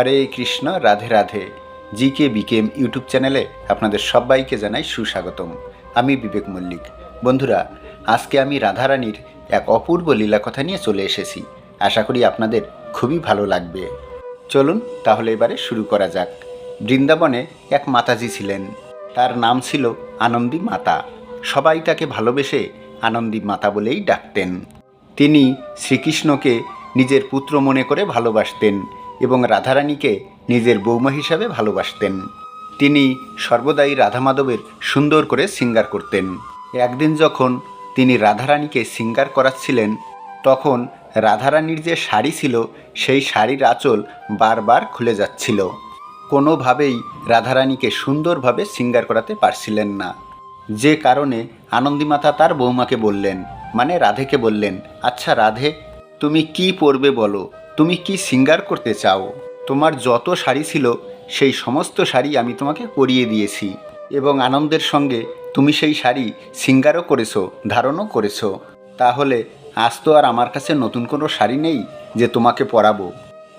হরে কৃষ্ণ, রাধে রাধে। জি কে বিকেম ইউটিউব চ্যানেলে আপনাদের সবাইকে জানাই সুস্বাগতম। আমি বিবেক মল্লিক। বন্ধুরা, আজকে আমি রাধারানীর এক অপূর্ব লীলা কথা নিয়ে চলে এসেছি। আশা করি আপনাদের খুবই ভালো লাগবে। চলুন তাহলে এবারে শুরু করা যাক। বৃন্দাবনে এক মাতাজি ছিলেন। তার নাম ছিল আনন্দী মাতা। সবাই তাকে ভালোবেসে আনন্দী মাতা বলেই ডাকতেন। তিনি শ্রীকৃষ্ণকে নিজের পুত্র মনে করে ভালোবাসতেন। এবং রাধারানীকে নিজের বৌমা হিসাবে ভালোবাসতেন। তিনি সর্বদাই রাধা মাধবের সুন্দর করে সিঙ্গার করতেন। একদিন যখন তিনি রাধারানীকে সিঙ্গার করাচ্ছিলেন, তখন রাধারানীর যে শাড়ি ছিল, সেই শাড়ির আঁচল বারবার খুলে যাচ্ছিল। কোনোভাবেই রাধারানীকে সুন্দরভাবে সিঙ্গার করাতে পারছিলেন না। যে কারণে আনন্দীমাতা তার বৌমাকে বললেন মানে রাধেকে বললেন আচ্ছা রাধে, তুমি কি পরবে বলো? তুমি কি সিঙ্গার করতে চাও? তোমার যত শাড়ি ছিল, সেই সমস্ত শাড়ি আমি তোমাকে পরিয়ে দিয়েছি। এবং আনন্দের সঙ্গে তুমি সেই শাড়ি সিঙ্গারও করেছ, ধারণও করেছ। তাহলে আজ তো আর আমার কাছে নতুন কোনো শাড়ি নেই যে তোমাকে পরাবো।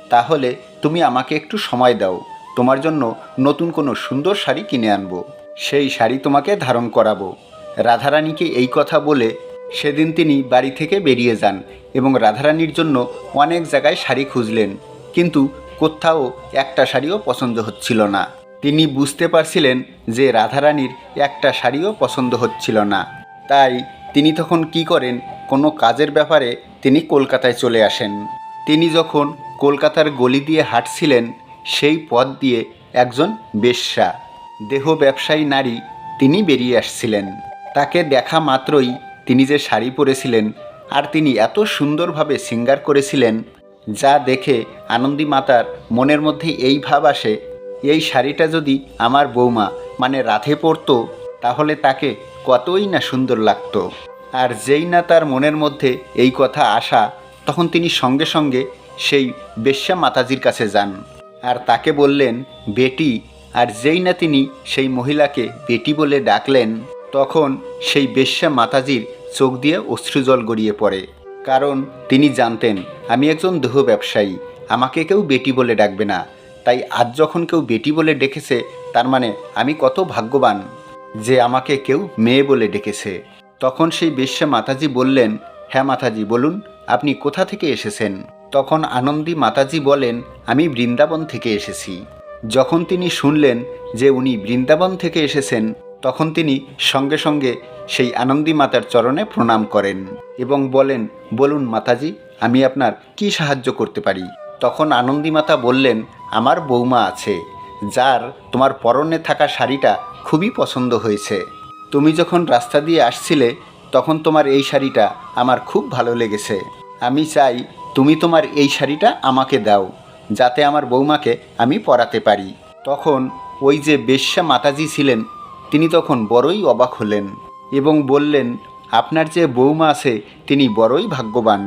তাহলে তুমি আমাকে একটু সময় দাও। তোমার জন্য নতুন কোনো সুন্দর শাড়ি কিনে আনব। সেই শাড়ি তোমাকে ধারণ করাবো। রাধারানীকে এই কথা বলে সেদিন তিনি বাড়ি থেকে বেরিয়ে যান। এবং রাধারানীর জন্য অনেক জায়গায় শাড়ি খুঁজলেন। কিন্তু কোথাও একটা শাড়িও পছন্দ হচ্ছিল না। তিনি বুঝতে পারছিলেন যে রাধারানীর একটা শাড়িও পছন্দ হচ্ছিল না। তাই তিনি তখন কি করেন, কোনো কাজের ব্যাপারে তিনি কলকাতায় চলে আসেন। তিনি যখন কলকাতার গলি দিয়ে হাঁটছিলেন, সেই পথ দিয়ে একজন বেশ্যা, দেহ ব্যবসায়ী নারী, তিনি বেরিয়ে আসছিলেন। তাকে দেখা মাত্রই তিনি যে শাড়ি পরেছিলেন আর তিনি এত সুন্দরভাবে সিঙ্গার করেছিলেন, যা দেখে আনন্দী মাতার মনের মধ্যে এই ভাব আসে, এই শাড়িটা যদি আমার বৌমা মানে রাধে পরতো, তাহলে তাকে কতই না সুন্দর লাগতো। আর যেই না তার মনের মধ্যে এই কথা আসা, তখন তিনি সঙ্গে সঙ্গে সেই বেশ্যা মাতাজির কাছে যান। আর তাকে বললেন, বেটি। আর যেই না তিনি সেই মহিলাকে বেটি বলে ডাকলেন, তখন সেই বেশ্যা মাতাজির চোখ দিয়ে অশ্রুজল গড়িয়ে পড়ে। কারণ তিনি জানতেন, আমি একজন দেহ ব্যবসায়ী, আমাকে কেউ বেটি বলে ডাকবে না। তাই আজ যখন কেউ বেটি বলে ডেকেছে, তার মানে আমি কত ভাগ্যবান যে আমাকে কেউ মেয়ে বলে ডেকেছে। তখন সেই বেশ্যা মাতাজি বললেন হ্যাঁ মাতাজি, বলুন, আপনি কোথা থেকে এসেছেন? তখন আনন্দী মাতাজি বলেন, আমি বৃন্দাবন থেকে এসেছি। যখন তিনি শুনলেন যে উনি বৃন্দাবন থেকে এসেছেন তখন তিনি সঙ্গে সঙ্গে সেই আনন্দী মাতার চরণে প্রণাম করেন এবং বলেন, বলুন মাতাজি, আমি আপনার কি সাহায্য করতে পারি? তখন আনন্দী মাতা বললেন, আমার বৌমা আছে, যার তোমার পরনে থাকা শাড়িটা খুবই পছন্দ হয়েছে। তুমি যখন রাস্তা দিয়ে আসছিলে, তখন তোমার এই শাড়িটা আমার খুব ভালো লেগেছে। আমি চাই তুমি তোমার এই শাড়িটা আমাকে দাও, যাতে আমার বৌমাকে আমি পরাতে পারি। তখন ওই যে বেশ্যা মাতাজি ছিলেন তিনি তখন বড়ই অবাক হলেন এবং বললেন, আপনার যে বৌমা আছে, তিনি বড়ই ভাগ্যবান,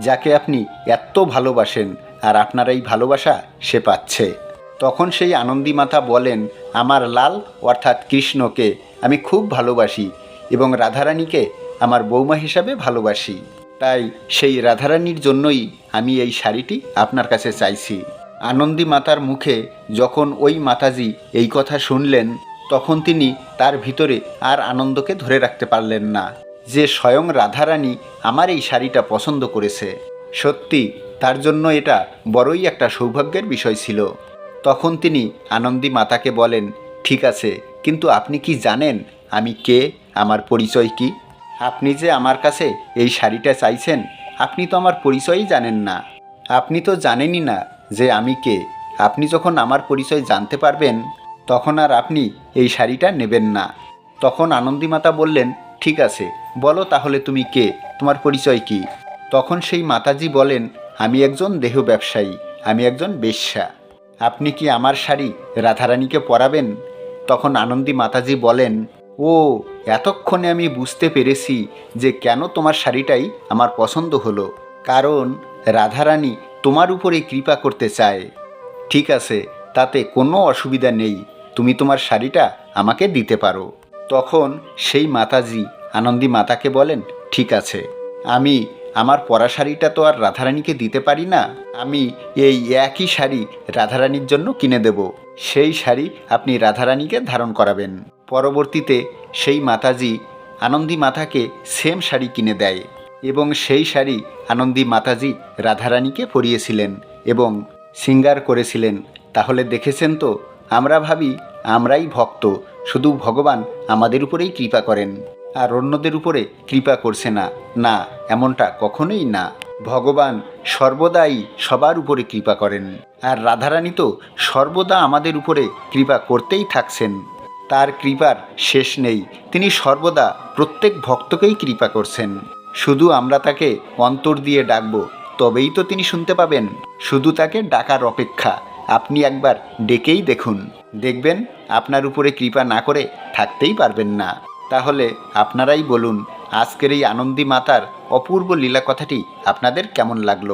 যাকে আপনি এত ভালোবাসেন আর আপনার এই ভালোবাসা সে পাচ্ছে। তখন সেই আনন্দী মাতা বলেন, আমার লাল অর্থাৎ কৃষ্ণকে আমি খুব ভালোবাসি এবং রাধারানীকে আমার বৌমা হিসাবে ভালোবাসি। তাই সেই রাধারানীর জন্যই আমি এই শাড়িটি আপনার কাছে চাইছি। আনন্দী মাতার মুখে যখন ওই মাতাজি এই কথা শুনলেন তখন তিনি তার ভিতরে আর আনন্দকে ধরে রাখতে পারলেন না। যে স্বয়ং রাধারানী আমার এই শাড়িটা পছন্দ করেছে। সত্যি, তার জন্য এটা বড়ই একটা সৌভাগ্যের বিষয় ছিল। তখন তিনি আনন্দী মাতাকে বলেন, ঠিক আছে, কিন্তু আপনি কি জানেন আমি কে? আমার পরিচয় কি? আপনি যে আমার কাছে এই শাড়িটা চাইছেন, আপনি তো আমার পরিচয়ই জানেন না। আপনি তো জানেনই না যে আমি কে। আপনি যখন আমার পরিচয় জানতে পারবেন তখন আর আপনি এই শাড়িটা নেবেন না। তখন আনন্দীমাতা বললেন, ঠিক আছে, বলো তাহলে তুমি কে? তোমার পরিচয় কি? তখন সেই মাতাজি বলেন, আমি একজন দেহ ব্যবসায়ী, আমি একজন বেশ্যা। আপনি কি আমার শাড়ি রাধারানীকে পরাবেন? তখন আনন্দী মাতাজি বলেন, ও, এতক্ষণে আমি বুঝতে পেরেছি যে কেন তোমার শাড়িটাই আমার পছন্দ হলো। কারণ রাধারানী তোমার উপরে কৃপা করতে চায়। ঠিক আছে তাতে কোনো অসুবিধা নেই। তুমি তোমার শাড়িটা আমাকে দিতে পারো। তখন সেই মাতাজি আনন্দী মাতাকে বলেন, ঠিক আছে। আমি আমার পরা শাড়িটা তো আর রাধারানীকে দিতে পারি না। আমি এই একই শাড়ি রাধারানীর জন্য কিনে দেব। সেই শাড়ি আপনি রাধারানীকে ধারণ করাবেন। পরবর্তীতে সেই মাতাজি আনন্দী মাতাকে সেম শাড়ি কিনে দেয় এবং সেই শাড়ি আনন্দী মাতাজি রাধারানীকে পরিয়েছিলেন এবং সিঙ্গার করেছিলেন তাহলে দেখেছেন তো, আমরা ভাবি আমরাই ভক্ত, শুধু ভগবান আমাদের উপরেই কৃপা করেন। আর অন্যদের উপরে কৃপা করছে না। না, এমনটা কখনোই না। ভগবান সর্বদাই সবার উপরে কৃপা করেন। আর রাধারানী তো সর্বদা আমাদের উপরে কৃপা করতেই থাকছেন। তার কৃপার শেষ নেই। তিনি সর্বদা প্রত্যেক ভক্তকেই কৃপা করছেন। শুধু আমরা তাকে অন্তর দিয়ে ডাকবো, তবেই তো তিনি শুনতে পাবেন। শুধু তাকে ডাকার অপেক্ষা। আপনি একবার ডেকেই দেখুন। দেখবেন আপনার উপরে কৃপা না করে থাকতেই পারবেন না। তাহলে আপনারাই বলুন, আজকের এই আনন্দী মাতার অপূর্ব লীলা কথাটি আপনাদের কেমন লাগল?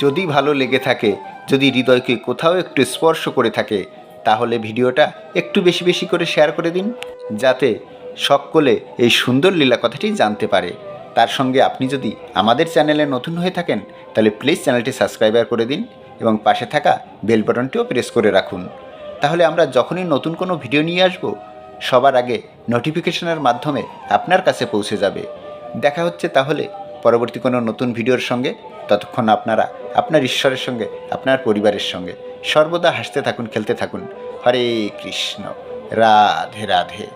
যদি ভালো লেগে থাকে, যদি হৃদয়কে কোথাও একটু স্পর্শ করে থাকে, তাহলে ভিডিওটা একটু বেশি বেশি করে শেয়ার করে দিন, যাতে সকলে এই সুন্দর লীলা কথাটি জানতে পারে। তার সঙ্গে আপনি যদি আমাদের চ্যানেলে নতুন হয়ে থাকেন, তাহলে প্লিজ চ্যানেলটি সাবস্ক্রাইবার করে দিন। এবং পাশে থাকা বেল বাটনটিও প্রেস করে রাখুন। তাহলে আমরা যখনই নতুন কোনো ভিডিও নিয়ে আসব, সবার আগে নোটিফিকেশনের মাধ্যমে আপনার কাছে পৌঁছে যাবে। দেখা হচ্ছে তাহলে পরবর্তী কোনো নতুন ভিডিওর সঙ্গে। ততক্ষণ আপনারা আপনার ঈশ্বরের সঙ্গে, আপনার পরিবারের সঙ্গে। সর্বদা হাসতে থাকুন, খেলতে থাকুন। হরে কৃষ্ণ। রাধে রাধে।